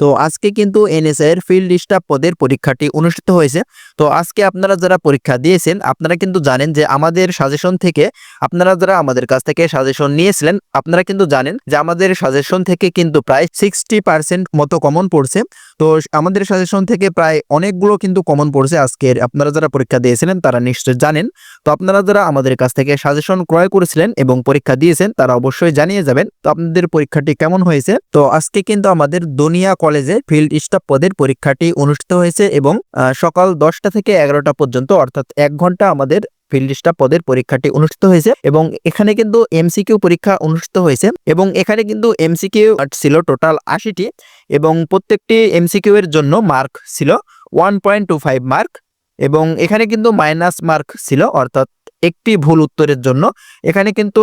তো আজকে কিন্তু এনএসআই এর ফিল্ড স্টাফ পদের পরীক্ষাটি অনুষ্ঠিত হয়েছে। তো আজকে আপনারা যারা পরীক্ষা দিয়েছেন, আপনারা কিন্তু জানেন যে আমাদের সাজেশন থেকে আপনারা যারা আমাদের কাছ থেকে সাজেশন নিয়েছিলেন, আপনারা কিন্তু জানেন যে আমাদের সাজেশন থেকে কিন্তু প্রায় সিক্সটি পার্সেন্ট মতো কমন পড়ছে। তো আমাদের সাজেশন থেকে প্রায় অনেকগুলো কিন্তু কমন পড়ছে আজকের আপনারা যারা পরীক্ষা দিয়েছিলেন, তারা নিশ্চয়ই জানেন। তো আপনারা যারা আমাদের কাছ থেকে সাজেশন ক্রয় করেছিলেন এবং পরীক্ষা দিয়েছেন, তারা অবশ্যই জানিয়ে যাবেন। তো আপনাদের পরীক্ষাটি কেমন হয়েছে? তো আজকে কিন্তু আমাদের দুনিয়া কলেজে ফিল্ড স্টাফ পদের পরীক্ষাটি অনুষ্ঠিত হয়েছে এবং সকাল দশটা থেকে এগারোটা পর্যন্ত, অর্থাৎ এক ঘণ্টা আমাদের ফিল্ড স্টাফ পদের পরীক্ষাটি অনুষ্ঠিত হয়েছে এবং এখানে কিন্তু এমসিকিউ পরীক্ষা অনুষ্ঠিত হয়েছে এবং এখানে কিন্তু এমসিকিউ ছিল টোটাল আশিটি এবং প্রত্যেকটি এমসিকিউ এর জন্য মার্ক ছিল one point two five mark এবং এখানে কিন্তু মাইনাস মার্ক ছিল, অর্থাৎ একটি ভুল উত্তরের জন্য। এখানে কিন্তু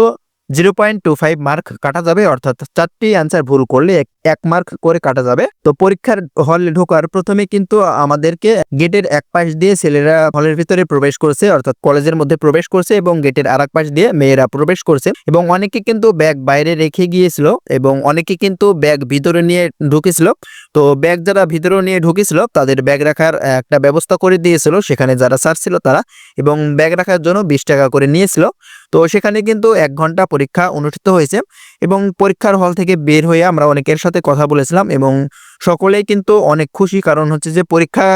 zero point two five mark কাটা যাবে, অর্থাৎ চারটি অ্যান্সার ভুল করলে এক- মার্ক করে কাটা যাবে। তো পরীক্ষার হলে ঢোকার প্রথমে কিন্তু আমাদেরকে গেটের এক পাশ দিয়ে ছেলেরা হলের ভিতরে প্রবেশ করছে, অর্থাৎ কলেজের মধ্যে প্রবেশ করছে এবং গেটের আর পাশ দিয়ে মেয়েরা প্রবেশ করছে। এবং অনেকে কিন্তু ব্যাগ বাইরে রেখে গিয়েছিল এবং অনেকে কিন্তু ব্যাগ ভিতরে নিয়ে ঢুকেছিল। তো ব্যাগ যারা ভিতরে নিয়ে ঢুকেছিল, তাদের ব্যাগ রাখার একটা ব্যবস্থা করে দিয়েছিল। সেখানে যারা স্যার ছিল তারা। এবং ব্যাগ রাখার জন্য বিশ টাকা করে নিয়েছিল। তো সেখানে কিন্তু এক ঘণ্টা পরীক্ষা অনুষ্ঠিত হয়েছে এবং পরীক্ষার হল থেকে বের হয়ে আমরা অনেকের সাথে কথা বলেছিলাম এবং সকলেই কিন্তু অনেক খুশি। কারণ হচ্ছে যে পরীক্ষা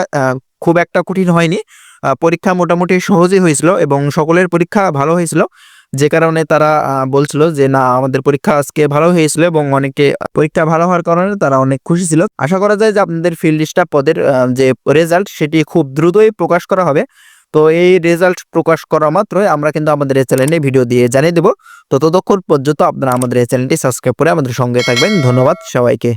খুব একটা কঠিন হয়নি। পরীক্ষা মোটামুটি সহজই হয়েছিল এবং সকলের পরীক্ষা ভালো হয়েছিল। যে কারণে তারা বলছিল যে, না, আমাদের পরীক্ষা আজকে ভালো হয়েছিল এবং অনেকে পরীক্ষা ভালো হওয়ার কারণে তারা অনেক খুশি ছিল। আশা করা যায় যে, আপনাদের ফিল্ড স্টাফ পদের যে রেজাল্ট সেটি খুব দ্রুতই প্রকাশ করা হবে। তো এই রেজাল্ট প্রকাশ করা মাত্রই আমরা কিন্তু আমাদের এই চ্যানেলে ভিডিও দিয়ে জানিয়ে দেবো। তো ততক্ষণ পর্যন্ত আপনারা আমাদের এই চ্যানেলটি সাবস্ক্রাইব করে আমাদের সঙ্গে থাকবেন। ধন্যবাদ সবাইকে।